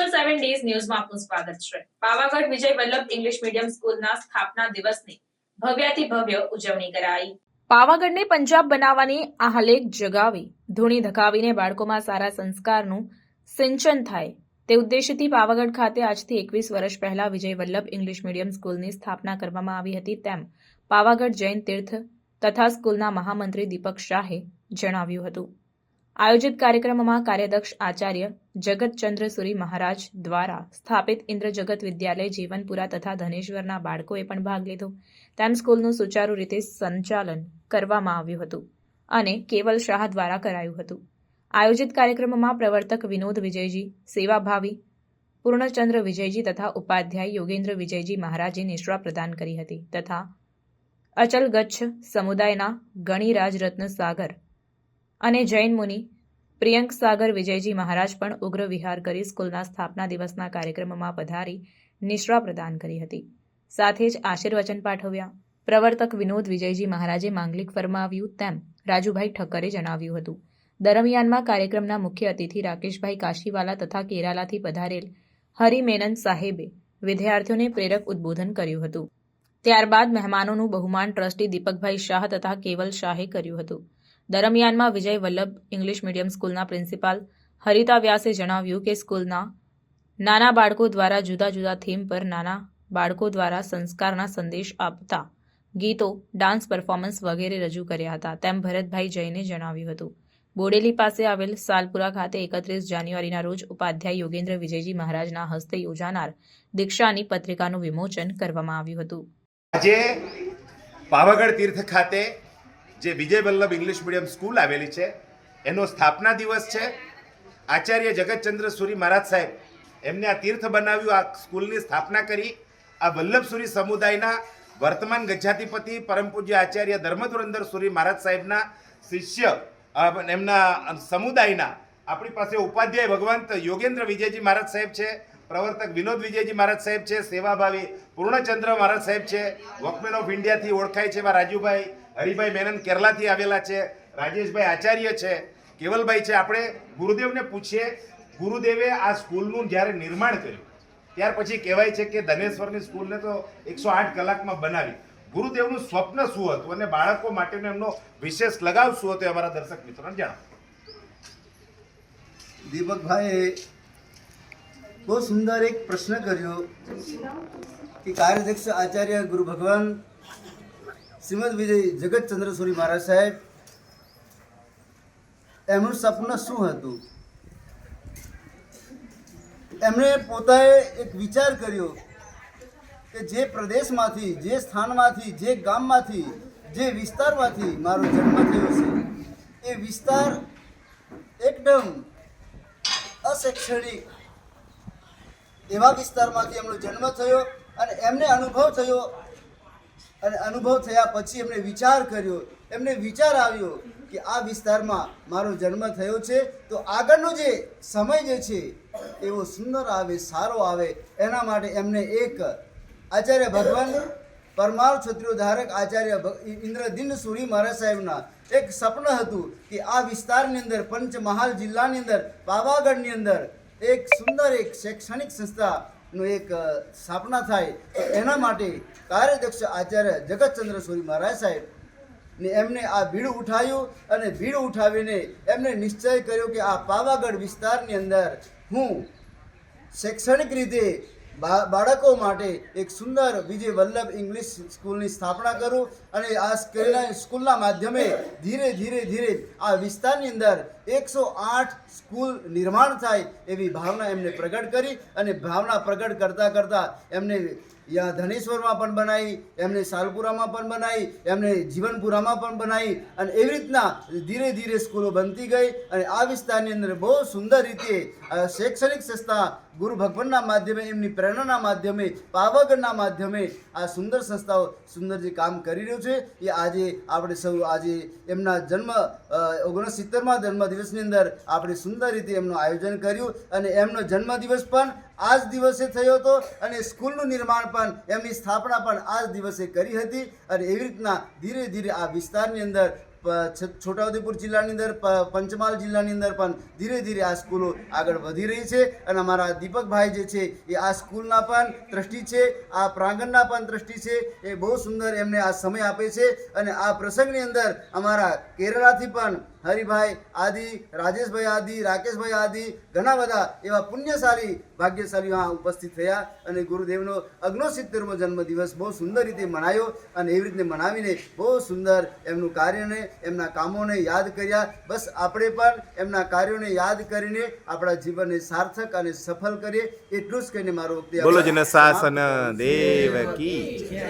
Special seven days ન્યૂઝમાં આપનું સ્વાગત છે. પાવાગઢ વિજય વલ્લભ ઇંગ્લિશ મીડિયમ સ્કૂલના સ્થાપના દિવસની ભવ્યાથી ભવ્ય ઉજવણી કરાઈ. પાવાગઢને પંજાબ બનાવવાની આહલેખ જગાવી, ધૂણી ધકાવીને બાળકોમાં સારા સંસ્કારનું સિંચન થાય. તે ઉદ્દેશથી પાવાગઢ ખાતે આજથી એકવીસ વર્ષ પહેલા વિજય વલ્લભ ઇંગ્લિશ મીડિયમ સ્કૂલની સ્થાપના કરવામાં આવી હતી તેમ પાવાગઢ જૈન તીર્થ તથા સ્કૂલના મહામંત્રી દીપક શાહે જણાવ્યું હતું. આયોજિત કાર્યક્રમમાં કાર્યદક્ષ આચાર્ય જગતચંદ્ર સુરી મહારાજ દ્વારા સ્થાપિત ઇન્દ્રજગત વિદ્યાલય જીવનપુરા તથા ધનેશ્વરના બાળકોએ પણ ભાગ લીધો. તેમ સ્કૂલનું સુચારુ રીતે સંચાલન કરવામાં આવ્યું હતું અને કેવલ શાહ દ્વારા કરાયું હતું. આયોજિત કાર્યક્રમમાં પ્રવર્તક વિનોદ વિજયજી, સેવાભાવી પૂર્ણચંદ્ર વિજયજી તથા ઉપાધ્યાય યોગેન્દ્ર વિજયજી મહારાજે નિશ્રા પ્રદાન કરી હતી તથા અચલ ગચ્છ સમુદાયના ગણિરાજ રત્ન સાગર અને જૈન મુનિ પ્રિયંક સાગર વિજયજી મહારાજ પણ ઉગ્ર વિહાર કરી સ્કૂલના સ્થાપના દિવસના કાર્યક્રમમાં પધારી નિશ્રા પ્રદાન કરી હતી. સાથે જ આશીર્વચન પાઠવ્યા. પ્રવર્તક વિનોદ વિજયજી મહારાજે માંગલિક ફરમાવ્યું તેમ રાજુભાઈ ઠક્કરે જણાવ્યું હતું. દરમિયાનમાં કાર્યક્રમના મુખ્ય અતિથિ રાકેશભાઈ કાશીવાલા તથા કેરાલાથી પધારેલ હરિમેનન સાહેબે વિદ્યાર્થીઓને પ્રેરક ઉદ્બોધન કર્યું હતું. ત્યારબાદ મહેમાનોનું બહુમાન ટ્રસ્ટી દીપકભાઈ શાહ તથા કેવલ શાહે કર્યું હતું. દરમિયાનમાં વિજય વલ્લભ ઇંગ્લિશ મીડિયમ સ્કૂલના પ્રિન્સિપાલ. હરિતા વ્યાસે જણાવ્યું કે સ્કૂલના નાના બાળકો દ્વારા જુદા જુદા થીમ પર નાના બાળકો દ્વારા સંસ્કારના સંદેશ આપતા ગીતો, ડાન્સ પરફોર્મન્સ વગેરે રજૂ કર્યા હતા. તેમ ભરતભાઈ જૈને જણાવ્યું હતું. બોડેલી પાસે આવેલ સાલપુરા ખાતે એકત્રીસ જાન્યુઆરીના રોજ ઉપાધ્યાય યોગેન્દ્ર વિજયજી મહારાજના હસ્તે યોજાનાર દીક્ષાની પત્રિકાનું વિમોચન કરવામાં આવ્યું હતું. આજે પાવાગઢ તીર્થ ખાતે જે Vijay Vallabh English medium school આવેલી છે. એનો સ્થાપના દિવસ છે. આચાર્ય જગતચંદ્ર સુરી મહારાજ સાહેબ એમને આ તીર્થ બનાવ્યું, આ સ્કૂલની સ્થાપના કરી. આ વલ્લભસુરી સમુદાયના વર્તમાન ગજાધિપતિ પરમ પૂજ્ય આચાર્ય ધર્મધુરંદર સુરી મહારાજ સાહેબના શિષ્ય એમના સમુદાયના આપણી પાસે ઉપાધ્યાય ભગવંત યોગેન્દ્ર વિજયજી મહારાજ સાહેબ છે. પ્રવર્તક વિનોદ વિજયજી મહારાજ સાહેબ છે, સેવાભાવી પૂર્ણચંદ્ર મહારાજ સાહેબ છે, વોકમેન ઓફ ઇન્ડિયાથી ઓળખાય છે એવા રાજુભાઈ, હરિભાઈ મેનન કેરલાથી આવેલા છે, રાજેશભાઈ આચાર્ય છે, કેવલભાઈ છે. આપણે ગુરુદેવને પૂછીએ, ગુરુદેવે આ સ્કૂલનું જ્યારે નિર્માણ કર્યું, ત્યાર પછી કહેવાય છે કે ધનેશ્વરની સ્કૂલને તો એકસો આઠ કલાકમાં બનાવી. ગુરુદેવનું સ્વપ્ન શું હતું અને બાળકો માટેનો એમનો વિશેષ લગાવ શું હતો અમારા દર્શક મિત્રોને જણાવો. દીપકભાઈએ બહુ સુંદર એક પ્રશ્ન કર્યો કે કાર્યાધ્યક્ષ આચાર્ય ગુરુ ભગવાન શ્રીમદ વિજય જગતચંદ્ર સુરી મહારાજ સાહેબ, એમનું સપનું શું હતું? એમણે પોતાએ એક વિચાર કર્યો કે જે પ્રદેશમાંથી, જે સ્થાનમાંથી, જે ગામમાંથી, જે વિસ્તારમાંથી મારો જન્મ થયો છે, એ વિસ્તાર એકદમ અશૈક્ષણિક એવા વિસ્તારમાંથી એમનો જન્મ થયો અને એમને અનુભવ થયો. અને અનુભવ થયા પછી એમણે વિચાર કર્યો. એમને વિચાર આવ્યો કે આ વિસ્તારમાં મારો જન્મ થયો છે. તો આગળનો જે સમય જે છે, એવો સુંદર આવે, સારો આવે, એના માટે એમને એક આચાર્ય ભગવાન પરમાર ક્ષત્રિય ધારક આચાર્ય ઇન્દ્રદિન સુરી મહારાજ સાહેબના એક સપન હતું કે આ વિસ્તારની અંદર પંચમહાલ જિલ્લાની અંદર પાવાગઢની અંદર એક સુંદર, એક શૈક્ષણિક સંસ્થાનું એક સ્થાપના થાય એના માટે કાર્યદક્ષ આચાર્ય જગતચંદ્ર સુરી મહારાજ સાહેબ ને એમને આ ભીડ ઉઠાવ્યું અને ભીડ ઉઠાવીને એમને નિશ્ચય કર્યો કે આ પાવાગઢ વિસ્તારની અંદર હું શૈક્ષણિક રીતે બાળકો માટે એક સુંદર વિજય વલ્લભ ઇંગ્લિશ સ્કૂલની સ્થાપના કરું અને આ સ્કૂલના માધ્યમે ધીરે ધીરે ધીરે આ વિસ્તારની અંદર એકસો આઠ સ્કૂલ નિર્માણ થાય એવી ભાવના એમને પ્રગટ કરી અને ભાવના પ્રગટ કરતાં કરતાં એમને યા ધનેશ્વરમાં પણ બનાવી, એમને સાલપુરામાં પણ બનાવી, એમને જીવનપુરામાં પણ બનાવી અને એવી રીતના ધીરે ધીરે સ્કૂલો બનતી ગઈ અને આ વિસ્તારની અંદર બહુ સુંદર રીતે શૈક્ષણિક સંસ્થા ગુરુ ભગવાનના માધ્યમે, એમની પ્રેરણાના માધ્યમે, પાવાગઢના માધ્યમે આ સુંદર સંસ્થાઓ સુંદર જે કામ કરી રહ્યું છે. એ આજે આપણે સૌ, આજે એમના જન્મ ઓગણસિત્તેરમાં જન્મદિવસની અંદર આપણે સુંદર રીતે એમનું આયોજન કર્યું અને એમનો જન્મદિવસ પણ આ જ દિવસે થયો હતો અને સ્કૂલનું નિર્માણ પણ, એમની સ્થાપના પણ આ જ દિવસે કરી હતી અને એવી રીતના ધીરે ધીરે આ વિસ્તારની અંદર છોટાઉદેપુર જિલ્લાની અંદર પંચમહાલ જિલ્લાની અંદર પણ ધીરે ધીરે આ સ્કૂલો આગળ વધી રહી છે અને અમારા દીપકભાઈ જે છે એ આ સ્કૂલના પણ ટ્રસ્ટી છે, આ પ્રાંગણના પણ ટ્રસ્ટી છે, એ બહુ સુંદર એમને આ સમય આપે છે અને આ પ્રસંગની અંદર અમારા કેરળાથી પણ હરિભાઈ આદિ રાજેશભાઈ આદિ રાકેશભાઈ આદિ ઘણા બધા એવા પુણ્યશાળી ભાગ્યશાળીઓ આ ઉપસ્થિત થયા અને ગુરુદેવનો અગ્નોસિત્તેરમો જન્મદિવસ બહુ સુંદર રીતે મનાયો અને એવી રીતે મનાવીને બહુ સુંદર એમનું કાર્યને એમના કામોને યાદ કર્યા. બસ આપણે પણ એમના કાર્યોને યાદ કરીને આપણા જીવનને સાર્થક અને સફળ કરીએ. એટલું જ કહીને મારો બોલો જન દેવ કી.